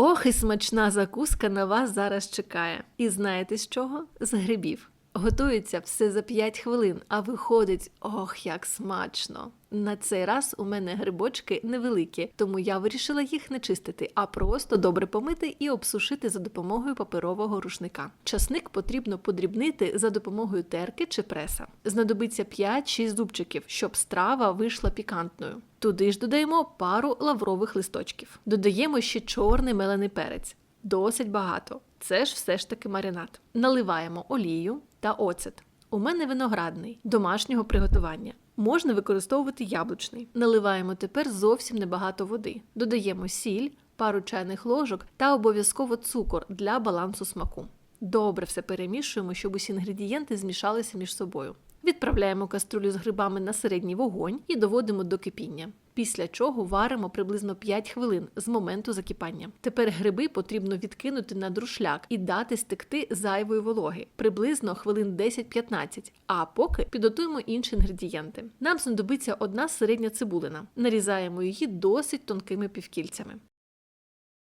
Ох, і смачна закуска на вас зараз чекає. І знаєте з чого? З грибів. Готується все за 5 хвилин, а виходить ох, як смачно. На цей раз у мене грибочки невеликі, тому я вирішила їх не чистити, а просто добре помити і обсушити за допомогою паперового рушника. Часник потрібно подрібнити за допомогою терки чи преса. Знадобиться 5-6 зубчиків, щоб страва вийшла пікантною. Туди ж додаємо пару лаврових листочків. Додаємо ще чорний мелений перець. Досить багато. Це ж все ж таки маринад. Наливаємо олію та оцет. У мене виноградний, домашнього приготування. Можна використовувати яблучний. Наливаємо тепер зовсім небагато води. Додаємо сіль, пару чайних ложок та обов'язково цукор для балансу смаку. Добре все перемішуємо, щоб усі інгредієнти змішалися між собою. Відправляємо каструлю з грибами на середній вогонь і доводимо до кипіння. Після чого варимо приблизно 5 хвилин з моменту закипання. Тепер гриби потрібно відкинути на друшляк і дати стекти зайвої вологи, приблизно хвилин 10-15, а поки підготуємо інші інгредієнти. Нам знадобиться одна середня цибулина. Нарізаємо її досить тонкими півкільцями.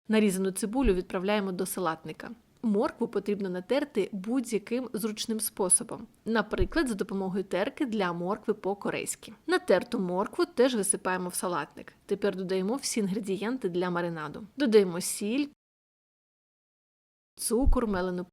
Нарізану цибулю відправляємо до салатника. Моркву потрібно натерти будь-яким зручним способом, наприклад, за допомогою терки для моркви по-корейськи. Натерту моркву теж висипаємо в салатник. Тепер додаємо всі інгредієнти для маринаду. Додаємо сіль, цукор, мелену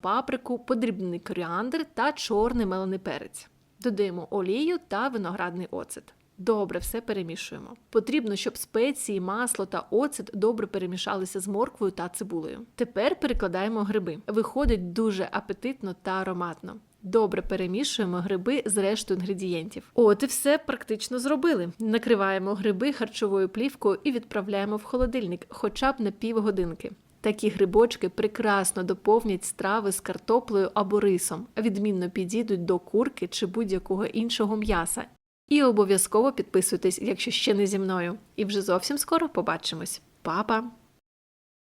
паприку, подрібнений коріандр та чорний мелений перець. Додаємо олію та виноградний оцет. Добре все перемішуємо. Потрібно, щоб спеції, масло та оцет добре перемішалися з морквою та цибулею. Тепер перекладаємо гриби. Виходить дуже апетитно та ароматно. Добре перемішуємо гриби з рештою інгредієнтів. От і все практично зробили. Накриваємо гриби харчовою плівкою і відправляємо в холодильник хоча б на півгодинки. Такі грибочки прекрасно доповнять страви з картоплею або рисом, відмінно підійдуть до курки чи будь-якого іншого м'яса. І обов'язково підписуйтесь, якщо ще не зі мною. І вже зовсім скоро побачимось. Па-па!